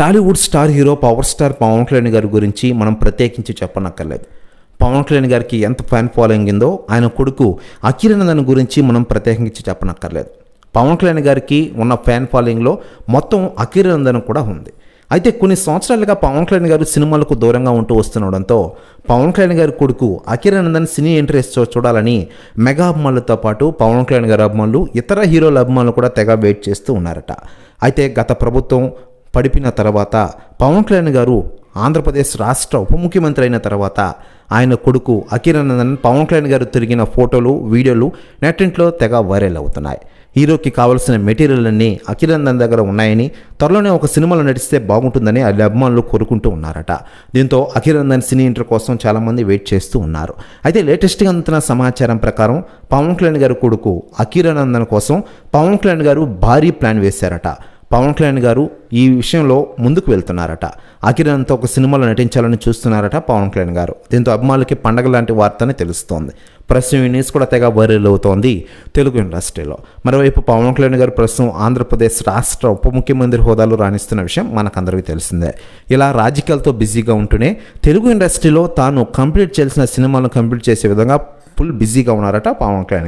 Tollywood star hero power star Pawan Kalyan గారి గురించి మనం ప్రత్యేకించి చెప్పనక్కర్లేదు. పవన్ కళ్యాణ్ గారికి ఎంత ఫ్యాన్ ఫాలోయింగ్ ఉందో ఆయన కొడుకు అఖిలనందన్ గురించి మనం ప్రత్యేకించి చెప్పనక్కర్లేదు. పవన్ కళ్యాణ్ గారికి ఉన్న ఫ్యాన్ ఫాలోయింగ్లో మొత్తం అఖిలనందన్ కూడా ఉంది. అయితే కొన్ని సంవత్సరాలుగా పవన్ కళ్యాణ్ గారు సినిమాలకు దూరంగా ఉంటూ వస్తుండడంతో పవన్ కళ్యాణ్ గారి కొడుకు అఖిరానందన్ సినీ ఇంట్రెస్ట్ చూడాలని మెగా అభిమానులతో పాటు పవన్ కళ్యాణ్ గారి అభిమానులు ఇతర హీరోల అభిమానులు కూడా తెగ వెయిట్ చేస్తూ ఉన్నారట. అయితే గత ప్రభుత్వం పడిపిన తర్వాత పవన్ కళ్యాణ్ గారు ఆంధ్రప్రదేశ్ రాష్ట్ర ఉప ముఖ్యమంత్రి అయిన తర్వాత ఆయన కొడుకు అఖిరనందన్ పవన్ కళ్యాణ్ గారు తిరిగిన ఫోటోలు వీడియోలు నెట్టింట్లో తెగ వైరల్ అవుతున్నాయి. హీరోకి కావాల్సిన మెటీరియల్ అన్నీ అఖిరానందన్ దగ్గర ఉన్నాయని త్వరలోనే ఒక సినిమాలో నటిస్తే బాగుంటుందని వాళ్ళ అభిమానులు కోరుకుంటూ ఉన్నారట. దీంతో అఖిరానందన్ సినీ ఇంటర్ కోసం చాలామంది వెయిట్ చేస్తూ ఉన్నారు. అయితే లేటెస్ట్గా అందుతున్న సమాచారం ప్రకారం పవన్ కళ్యాణ్ గారి కొడుకు అఖిరనందన్ కోసం పవన్ కళ్యాణ్ గారు భారీ ప్లాన్ వేశారట. పవన్ కళ్యాణ్ గారు ఈ విషయంలో ముందుకు వెళ్తున్నారట. అఖిరాన్తో ఒక సినిమాలో నటించాలని చూస్తున్నారట పవన్ కళ్యాణ్ గారు. దీంతో అభిమానులకి పండగ లాంటి వార్తని తెలుస్తోంది. ప్రస్తుతం ఈ న్యూస్ కూడా తెగ వైరల్ అవుతోంది తెలుగు ఇండస్ట్రీలో. మరోవైపు పవన్ కళ్యాణ్ గారు ప్రస్తుతం ఆంధ్రప్రదేశ్ రాష్ట్ర ఉప ముఖ్యమంత్రి హోదాలో రాణిస్తున్న విషయం మనకందరికీ తెలిసిందే. ఇలా రాజకీయాలతో బిజీగా ఉంటూనే తెలుగు ఇండస్ట్రీలో తాను కంప్లీట్ చేయాల్సిన సినిమాలను కంప్లీట్ చేసే విధంగా ఫుల్ బిజీగా ఉన్నారట పవన్ కళ్యాణ్